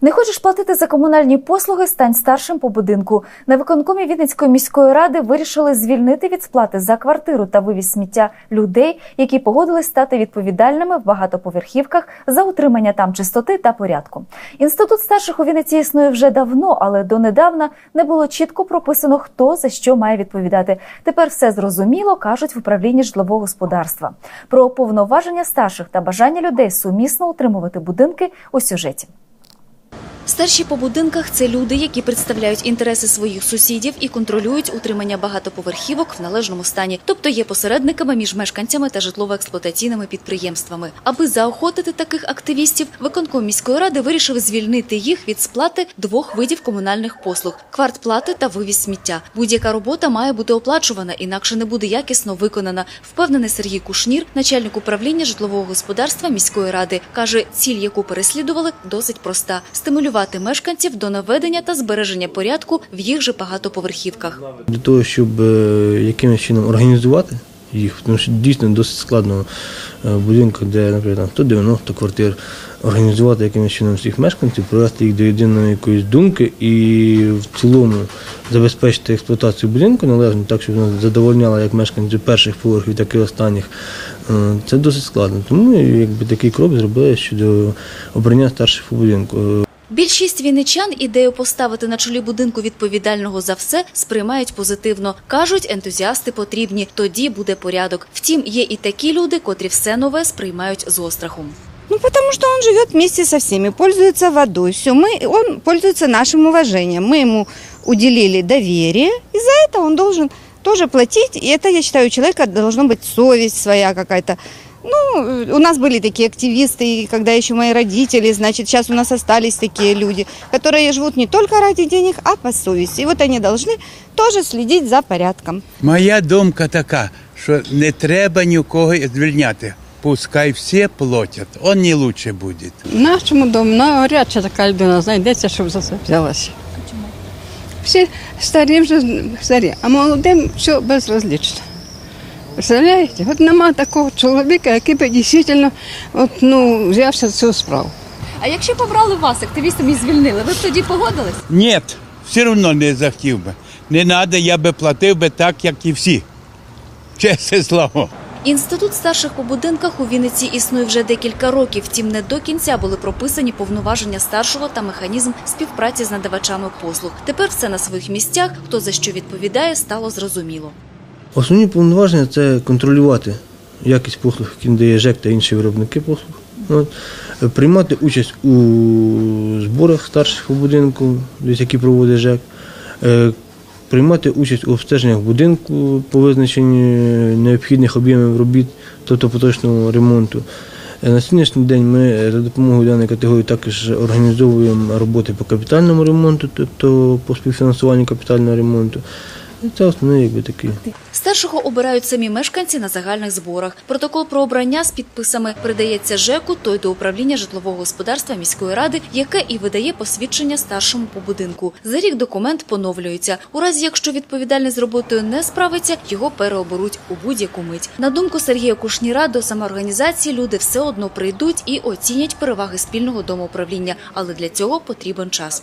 Не хочеш платити за комунальні послуги? Стань старшим по будинку. На виконкомі Вінницької міської ради вирішили звільнити від сплати за квартиру та вивіз сміття людей, які погодились стати відповідальними в багатоповерхівках за утримання там чистоти та порядку. Інститут старших у Вінниці існує вже давно, але донедавна не було чітко прописано, хто за що має відповідати. Тепер все зрозуміло, кажуть в управлінні житлового господарства. Про повноваження старших та бажання людей сумісно утримувати будинки у сюжеті. Старші по будинках це люди, які представляють інтереси своїх сусідів і контролюють утримання багатоповерхівок в належному стані, тобто є посередниками між мешканцями та житлово-експлуатаційними підприємствами. Аби заохотити таких активістів, виконком міської ради вирішив звільнити їх від сплати двох видів комунальних послуг: квартплати та вивіз сміття. Будь-яка робота має бути оплачувана, інакше не буде якісно виконана. Впевнений Сергій Кушнір, начальник управління житлового господарства міської ради, каже, ціль, яку переслідували, досить проста: стимулювати мешканців до наведення та збереження порядку в їх же багатоповерхівках. Для того, щоб е, якимось чином організувати їх, тому що дійсно досить складно е, в будинках, де, наприклад, 190 квартир, організувати якимось чином всіх мешканців, привести їх до єдиної якоїсь думки і в цілому забезпечити експлуатацію будинку належно, так, щоб вона задовольняла як мешканців перших поверхів, так і останніх. Е, Це досить складно. Тому якби такий крок зробили щодо обрання старших по будинку. Е, Більшість вінничан ідею поставити на чолі будинку відповідального за все сприймають позитивно. кажуть, ентузіасти потрібні. Тоді буде порядок. Втім, є і такі люди, котрі все нове сприймають з острахом. Ну, потому что он живет вместе со всеми, пользуется водой. Все, мы, он пользуется нашим уважением. Мы ему уделили доверие, и за это он должен тоже платить. И это, я считаю, у человека должна быть совесть своя какая-то. Ну, у нас были такие активисты, и когда еще мои родители, значит, сейчас у нас остались такие люди, которые живут не только ради денег, а по совести. И вот они должны тоже следить за порядком. Моя думка така, що не треба нікого звільняти. Пускай всі платять, он не лучше буде. В нашому домі навряд чи така людина знайдеться, щоб за це взялася. Всі старі вже старі, а молодим все безразлічно. Представляєте? От нема такого чоловіка, який би дійсно от, ну, взявся за цю справу. А якщо побрали вас активістами і звільнили, ви б тоді погодились? Ні, все одно не захотів би. Не треба, я би платив би так, як і всі. Чесне слово. Інститут старших по будинках у Вінниці існує вже декілька років. Втім, не до кінця були прописані повноваження старшого та механізм співпраці з надавачами послуг. Тепер все на своїх місцях. Хто за що відповідає, стало зрозуміло. Основні повноваження це контролювати якість послуг, які надає ЖЕК та інші виробники послуг. От. Приймати участь у зборах старших по будинку, які проводить ЖЕК. Е, Приймати участь у обстеженнях будинку по визначенню необхідних об'ємів робіт, тобто поточного ремонту. Е, На сьогоднішній день ми за допомогою даної категорії також організовуємо роботи по капітальному ремонту, тобто по співфінансуванню капітального ремонту. І це основний якби такий. Старшого обирають самі мешканці на загальних зборах. Протокол про обрання з підписами передається ЖЕКу, той до управління житлового господарства міської ради, яке і видає посвідчення старшому по будинку. За рік документ поновлюється. У разі, якщо відповідальний з роботою не справиться, його переоберуть у будь-яку мить. На думку Сергія Кушніра, до самоорганізації люди все одно прийдуть і оцінять переваги спільного домоуправління, але для цього потрібен час.